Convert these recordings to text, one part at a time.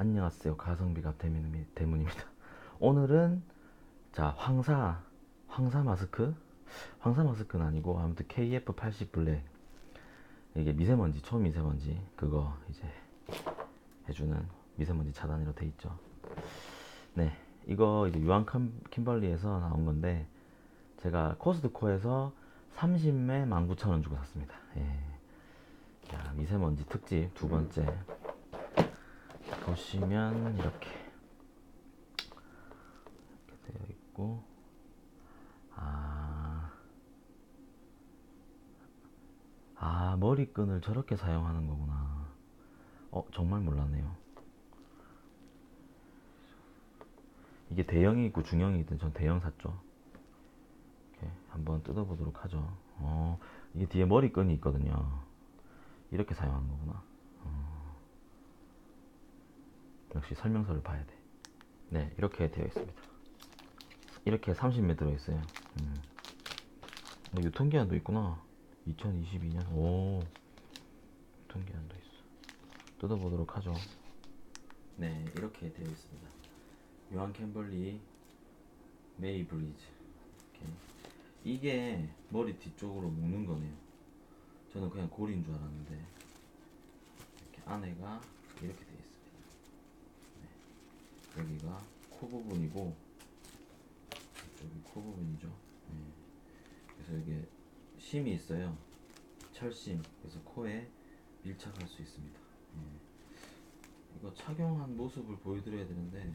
안녕하세요. 가성비갑 대문, 대문입니다. 오늘은 자 황사 황사 마스크 황사 마스크는 아니고 아무튼 KF80 블랙 이게 미세먼지 초미세먼지 그거 이제 해주는 미세먼지 차단으로 돼 있죠. 네 이거 이제 유한 킴- 킴벌리에서 나온 건데 제가 코스트코에서 30매 19,000원 주고 샀습니다. 예. 자, 미세먼지 특집 두 번째 보시면 이렇게 이렇게 되어 있고 아, 아 머리끈을 저렇게 사용하는 거구나. 어 정말 몰랐네요. 이게 대형이 있고 중형이 있든 전 대형 샀죠. 이렇게 한번 뜯어보도록 하죠. 어 이게 뒤에 머리끈이 있거든요. 이렇게 사용하는 거구나. 어. 역시 설명서를 봐야 돼. 네, 이렇게 되어 있습니다. 이렇게 30매 들어있어요. 음. 유통기한도 있구나. 2022년. 오. 유통기한도 있어. 뜯어보도록 하죠. 네, 이렇게 되어 있습니다. 요한 캠벌리 메이 브리즈. 이게 머리 뒤쪽으로 묶는 거네요. 저는 그냥 고리인 줄 알았는데 이렇게 안에가 이렇게. 네. 여기가 코 부분이고 이쪽이 코 부분이죠. 네. 그래서 이게 심이 있어요. 철심. 그래서 코에 밀착할 수 있습니다. 네. 이거 착용한 모습을 보여드려야 되는데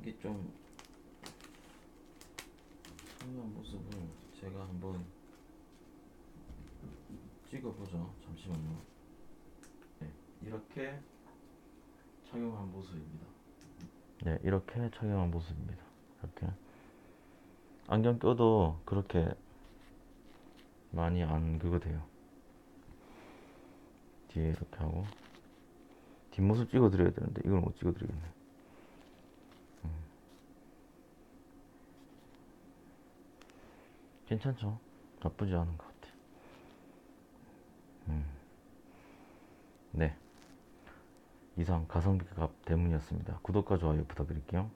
이게 좀 착용한 모습을 제가 한번 찍어보죠. 잠시만요. 네, 이렇게 착용한 모습입니다. 네, 이렇게 착용한 모습입니다. 이렇게 안경 껴도 그렇게 많이 안 그거 돼요. 뒤에 이렇게 하고 뒷모습 찍어드려야 되는데 이걸 못 찍어드리겠네. 음. 괜찮죠? 나쁘지 않은 것 같아. 음. 네. 이상 가성비값 대문이었습니다. 구독과 좋아요 부탁드릴게요.